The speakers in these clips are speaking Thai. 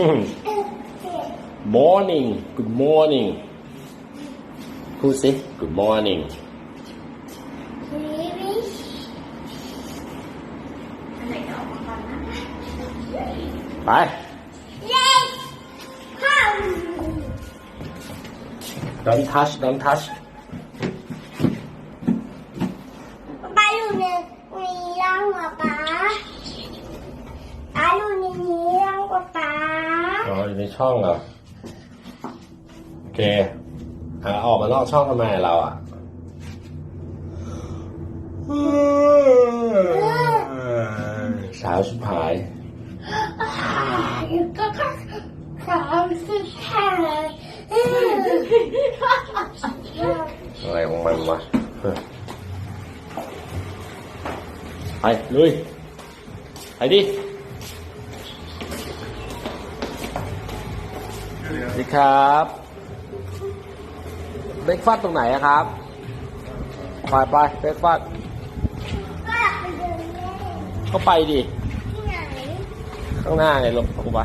morning. Good morning. Who say good morning? Bye. Don't touch, don't touch. ช่องเหรอโอเคอะออกมานอกช่องทำไมเราอะสาวชิบหายอยู่ก็แค่สามสิบแค่เลยอะไรของมันวะเออไปลุยไปดิ สวัสดีครับเบรกฟาสต์ตรงไหนครับไปไปเบรกฟาสต์ก็อยากไปเดินเล่นก็ไปดิที่ไหนข้างหน้าไงลงลงไป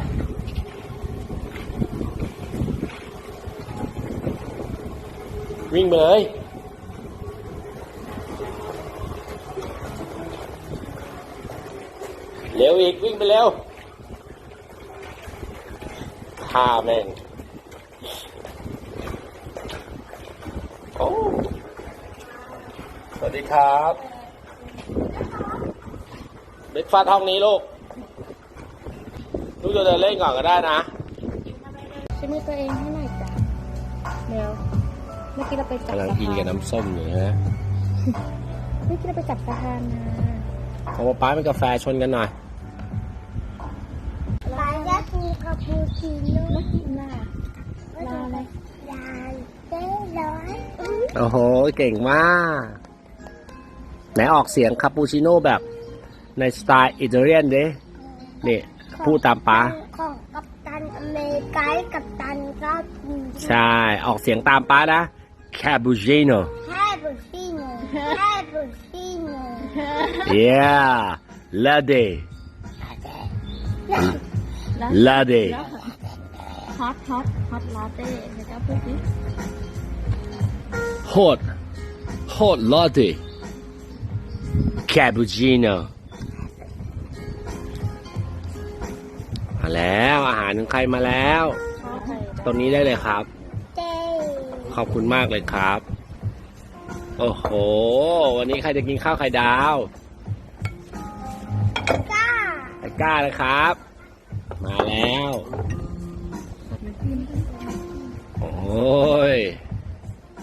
วิ่งไปเลยเร็วอีกวิ่งไปเร็วฆ่าแม่ง โอ้สวัสดีครับเบรกฟาสต์ห้องนี้ลูก ลูกจะเดินเล่นก่อนก็ได้นะช่วยมือตัวเองให้หน่อยจ้ะเร็วเมื่อกี้เราไปจับกำลังสะกินพากับนน้ำส้มอยู่นะเมื่อกี้เราไปจับสะพานมาเอามาป้าเป็นกาแฟชนกันหน่อยป้าอยากกินคาปูชิโน่แล้วกินน่ะ รออะไรยานเต้ร้อยโอ้โห เก่งมาก ไหนออกเสียงคาปูชิโน่แบบในสไตล์อิตาเลียนเด้นี่ พูดตามป้าของกัปตันอเมริกากัปตันก็กินใช่ ออกเสียงตามป้านะคาปูชิโน่แฮปปี้โน่แฮปปี้โน่ yeah lady แล้ว lady แล้ว ฮอตฮอตฮอตลาเต้เดี๋ยวเจ้าพูดสิ hot hot latte cappuccino มาแล้วอาหารของใครมาแล้วข้าวไข่ตรงนี้ได้เลยครับ เต้ขอบคุณมากเลยครับ โอ้โห วันนี้ใครจะกินข้าวไข่ดาว ก้า ไอ้ก้านะครับ มาแล้วขอบคุณ Thank you.